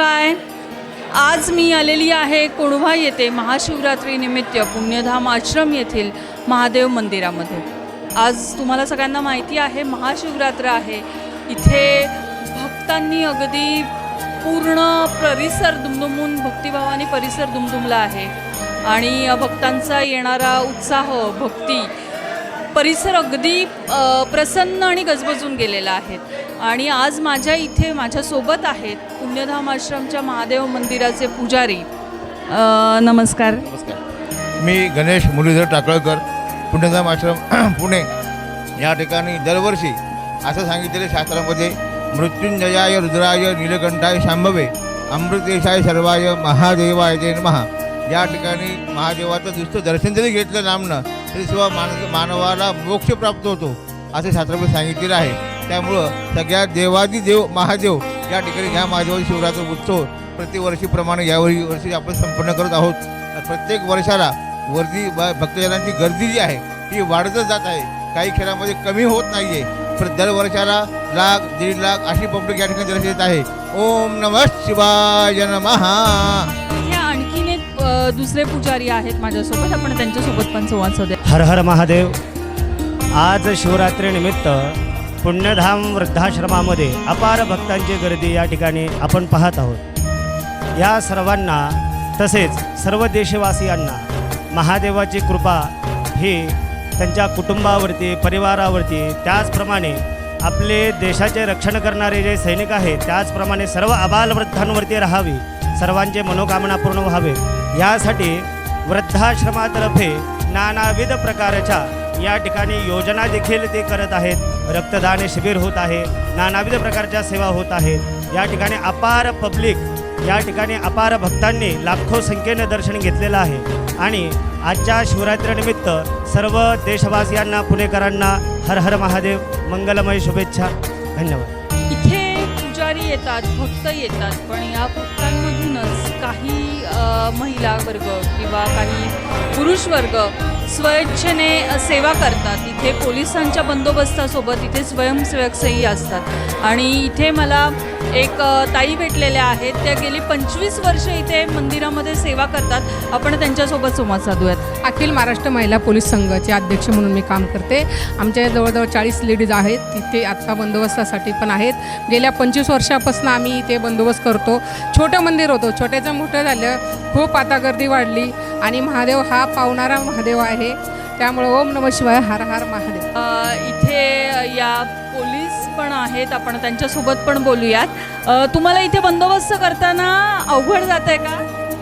शिवाय आज मी आलेली आहे कोणुभा येथे महाशिवरात्रीनिमित्त पुण्यधाम आश्रम येथील महादेव मंदिरामध्ये. आज तुम्हाला सगळ्यांना माहिती आहे महाशिवरात्र आहे. इथे भक्तांनी अगदी पूर्ण परिसर दुमदुमून भक्तिभावाने परिसर दुमदुमला आहे. आणि भक्तांचा येणारा उत्साह भक्ती परिसर अगदी प्रसन्न आणि गजबजून गेलेला आहे. आणि आज माझ्या इथे माझ्यासोबत आहेत पुण्यधाम आश्रमच्या महादेव मंदिराचे पुजारी अ, नमस्कार. नमस्कार. मी गणेश मुरलीधर टाकळकर पुण्यधाम आश्रम पुणे. या ठिकाणी दरवर्षी असं सांगितलेलं शास्त्रामध्ये मृत्युंजयाय रुद्राय नीलकंठाय शांभवे अमृतेशाय सर्वाय महादेवाय जय महा या ठिकाणी महादेवाचं दुसरं दर्शन जरी घेतलं नामनं तरी सुद्धा मान मानवाला मोक्ष प्राप्त होतो असं शास्त्रामध्ये सांगितलेलं आहे. त्यामुळं सगळ्या देवादी देव महादेव या ठिकाणी ह्या महादेवाची शिवरात्र उत्सव प्रतिवर्षीप्रमाणे यावेळी वर्षी आपण संपन्न करत आहोत. प्रत्येक वर्षाला वर्दी ब- भक्तजनांची गर्दी जी आहे ती वाढतच जात आहे. काही खेळामध्ये कमी होत नाही आहे पण दर वर्षाला लाख दीड लाख अशी पब्लिक या ठिकाणी दर्शन येत आहे. ओम नमः शिवाय नमः. इथे आणखीन एक दुसरे पुजारी आहेत माझ्यासोबत. आपण त्यांच्यासोबत पण संवाद साधूया. हर हर महादेव. आज शिवरात्रीनिमित्त पुण्यधाम वृद्धाश्रमामध्ये अपार भक्तांची गर्दी या ठिकाणी आपण पाहत आहोत. या सर्वांना तसेच सर्व देशवासियांना महादेवाची कृपा ही त्यांच्या कुटुंबावरती परिवारावरती त्याचप्रमाणे आपले देशाचे रक्षण करणारे जे सैनिक आहेत त्याचप्रमाणे सर्व अबालवृद्धांवरती राहावी सर्वांचे मनोकामना पूर्ण व्हावे. यासाठी वृद्धाश्रमातर्फे नानाविध प्रकारच्या या ठिकाणी योजना देखील ते करत आहेत. रक्तदान शिबिर होत आहे. नानाविध प्रकारच्या सेवा होत आहेत. या ठिकाणी अपार पब्लिक या ठिकाणी अपार भक्तांनी लाखो संख्येने दर्शन घेतलेलं आहे. आणि आजच्या शिवरात्रीनिमित्त सर्व देशवासियांना पुणेकरांना हर हर महादेव मंगलमय शुभेच्छा. धन्यवाद. इथे पुजारी येतात भक्त येतात पण या भक्तांमधूनच काही महिला वर्ग किंवा काही पुरुष वर्ग स्वेच्छेने सेवा करतात. इथे पोलिसांच्या बंदोबस्तासोबत इथे स्वयंसेवकही असतात. आणि इथे मला एक ताई भेटलेल्या आहेत. त्या गेली पंचवीस वर्ष इथे मंदिरामध्ये सेवा करतात. आपण त्यांच्यासोबत संवाद साधूयात. अखिल महाराष्ट्र महिला पोलीस संघाचे अध्यक्ष म्हणून मी काम करते. आमच्या जवळजवळ चाळीस लेडीज आहेत. तिथे आत्ता बंदोबस्तासाठी पण आहेत. गेल्या पंचवीस वर्षापासून आम्ही इथे बंदोबस्त करतो. छोटं मंदिर होतं. छोट्याचं मोठं झालं. खूप आता गर्दी वाढली. आणि महादेव हा पावणारा महादेव आहे. त्यामुळे ओम नम शिवाय हर हर महादेव. इथे या पोलीस पण आहेत. आपण त्यांच्यासोबत पण बोलूयात. तुम्हाला इथे बंदोबस्त करताना अवघड जात आहे का?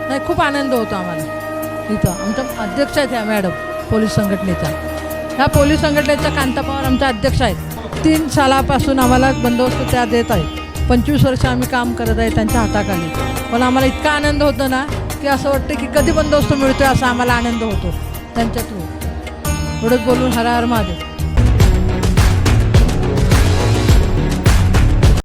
नाही खूप आनंद होतो आम्हाला इथं. आमच्या अध्यक्ष आहेत ह्या मॅडम पोलीस संघटनेच्या ह्या पोलीस संघटनेच्या कांता पवार आमच्या अध्यक्ष आहेत. तीन सालापासून आम्हाला बंदोबस्त त्या देत आहेत. पंचवीस वर्ष आम्ही काम करत आहे त्यांच्या हाताखाली. पण आम्हाला इतका आनंद होतो ना की असं वाटतं की कधी बंदोबस्त मिळतो असा आम्हाला आनंद होतो त्यांच्या थ्रू. एवढंच बोलून हर हर महादेव.